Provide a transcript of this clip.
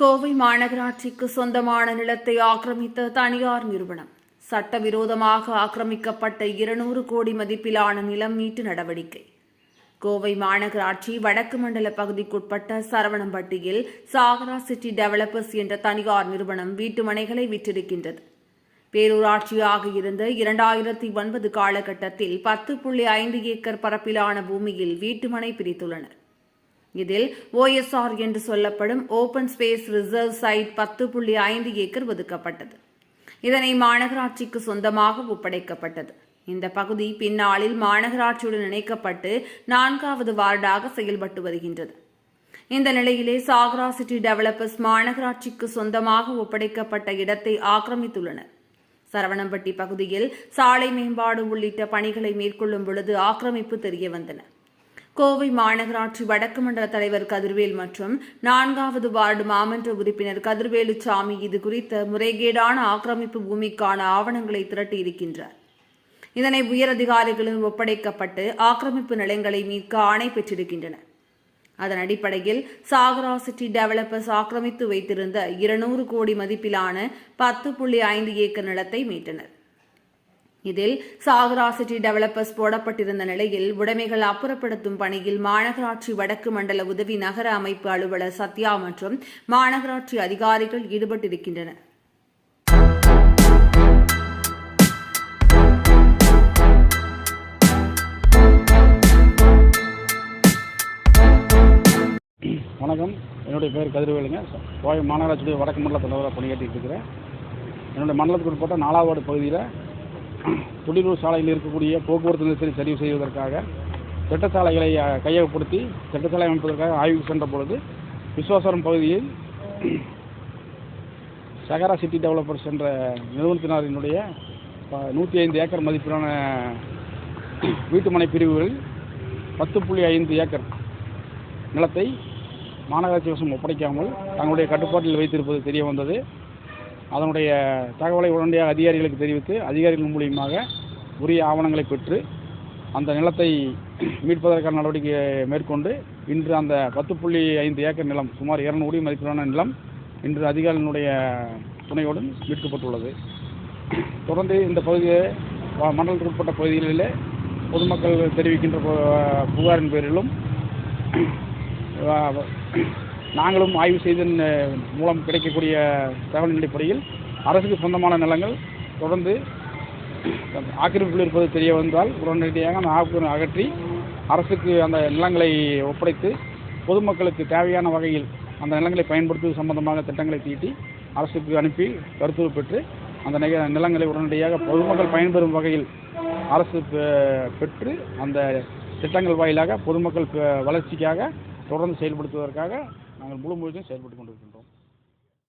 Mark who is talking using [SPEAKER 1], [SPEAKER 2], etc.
[SPEAKER 1] கோவை மாநகராட்சிக்கு சொந்தமான நிலத்தை ஆக்கிரமித்த தனியார் நிறுவனம். சட்டவிரோதமாக ஆக்கிரமிக்கப்பட்ட இருநூறு கோடி மதிப்பிலான நிலம் மீட்டு நடவடிக்கை. கோவை மாநகராட்சி வடக்கு மண்டல பகுதிக்குட்பட்ட சரவணம்பட்டியில் சாகரா சிட்டி டெவலப்பர்ஸ் என்ற தனியார் நிறுவனம் வீட்டு மனைகளை விற்றிருக்கின்றது. பேரூராட்சியாக இருந்த இரண்டாயிரத்தி ஒன்பது காலகட்டத்தில் பத்து புள்ளி ஐந்து ஏக்கர் பரப்பிலான பூமியில் வீட்டுமனை பிரித்துள்ளனர். இதில் ஓஎஸ்ஆர் என்று சொல்லப்படும் ஓபன் ஸ்பேஸ் ரிசர்வ் சைட் பத்து புள்ளி ஐந்து ஏக்கர் ஒதுக்கப்பட்டது. இதனை மாநகராட்சிக்கு சொந்தமாக ஒப்படைக்கப்பட்டது. இந்த பகுதி பின்னாளில் மாநகராட்சியுடன் இணைக்கப்பட்டு நான்காவது வார்டாக செயல்பட்டு வருகின்றது. இந்த நிலையிலே சாகரா சிட்டி டெவலப்பர்ஸ் மாநகராட்சிக்கு சொந்தமாக ஒப்படைக்கப்பட்ட இடத்தை ஆக்கிரமித்துள்ளனர். சரவணம்பட்டி பகுதியில் சாலை மேம்பாடு உள்ளிட்ட பணிகளை மேற்கொள்ளும் பொழுது ஆக்கிரமிப்பு தெரிய வந்தன கோவை மாநகராட்சி வடக்கு மண்டல தலைவர் கதிர்வேல் மற்றும் நான்காவது வார்டு மாமன்ற உறுப்பினர் கதிர்வேலுசாமி இது குறித்த முறைகேடான ஆக்கிரமிப்பு பூமிக்கான ஆவணங்களை திரட்டியிருக்கின்றார் இதனை உயர் அதிகாரிகளும் ஒப்படைக்கப்பட்டு ஆக்கிரமிப்பு நிலங்களை மீட்க ஆணை பெற்றிருக்கின்றனர். அதன் அடிப்படையில் சாகரா சிட்டி டெவலப்பர்ஸ் ஆக்கிரமித்து வைத்திருந்த இருநூறு கோடி மதிப்பிலான பத்து புள்ளி ஐந்து ஏக்கர் நிலத்தை மீட்டனர். இதில் சாகரா சிட்டி டெவலப்பர்ஸ் போடப்பட்டிருந்த நிலையில் உடைமைகள் அப்புறப்படுத்தும் பணியில் மாநகராட்சி வடக்கு மண்டல உதவி நகர அமைப்பு அலுவலர் சத்யா மற்றும் மாநகராட்சி அதிகாரிகள் ஈடுபட்டிருக்கின்றனர்.
[SPEAKER 2] வணக்கம். என்னுடைய பேர் கதிர்வேலுங்க கோவை மாநகராட்சியுடைய வடக்கு மண்டல தலைவராக பணியாற்றிட்டு இருக்கிறேன். என்னுடைய மண்டலத்துக்கு உட்பட்ட நாலாவது பகுதியில் துடிலூர் சாலையில் இருக்கக்கூடிய போக்குவரத்து நெரிசலை சரி செய்வதற்காக திட்டச்சாலைகளை கையகப்படுத்தி திட்டச்சாலை அமைப்பதற்காக ஆய்வுக்கு சென்ற பொழுது விஸ்வாசரம் பகுதியில் சகரா சிட்டி டெவலப்பர்ஸ் என்ற நிறுவனத்தினரினுடைய நூற்றி ஐந்து ஏக்கர் மதிப்பிலான வீட்டுமனை பிரிவுகளில் பத்து புள்ளி ஐந்து ஏக்கர் நிலத்தை மாநகராட்சி வசம் ஒப்படைக்காமல் தங்களுடைய கட்டுப்பாட்டில் வைத்திருப்பது தெரிய வந்தது. அதனுடைய தகவலை உடனடியாக அதிகாரிகளுக்கு தெரிவித்து அதிகாரிகள் மூலியமாக உரிய ஆவணங்களை பெற்று அந்த நிலத்தை மீட்பதற்கான நடவடிக்கை மேற்கொண்டு இன்று அந்த பத்து புள்ளி ஐந்து ஏக்கர் நிலம் சுமார் இரநூறு மதிப்பிலான நிலம் இன்று அதிகாரிகளுடைய துணையுடன் மீட்கப்பட்டுள்ளது. தொடர்ந்து இந்த பகுதியை மண்டலத்துக்கு உட்பட்ட பகுதிகளிலே பொதுமக்கள் தெரிவிக்கின்ற புகாரின் பேரிலும் நாங்களும் ஆய்வு செய்ததன் மூலம் கிடைக்கக்கூடிய தகவலின் அடிப்படையில் அரசுக்கு சொந்தமான நிலங்கள் தொடர்ந்து ஆக்கிரமிப்பில் இருப்பது தெரிய வந்தால் உடனடியாக அந்த ஆக்கிரமி அகற்றி அரசுக்கு அந்த நிலங்களை ஒப்படைத்து பொதுமக்களுக்கு தேவையான வகையில் அந்த நிலங்களை பயன்படுத்துவது சம்பந்தமாக திட்டங்களை தீட்டி அரசுக்கு அனுப்பி கருத்து பெற்று அந்த நிக- நிலங்களை உடனடியாக பொதுமக்கள் பயன்பெறும் வகையில் அரசு பெற்று அந்த திட்டங்கள் வாயிலாக பொதுமக்கள் வளர்ச்சிக்காக தொடர்ந்து செயல்படுத்துவதற்காக நாங்கள் முழு முயற்சியும் செயல்பட்டு கொண்டிருக்கின்றோம்.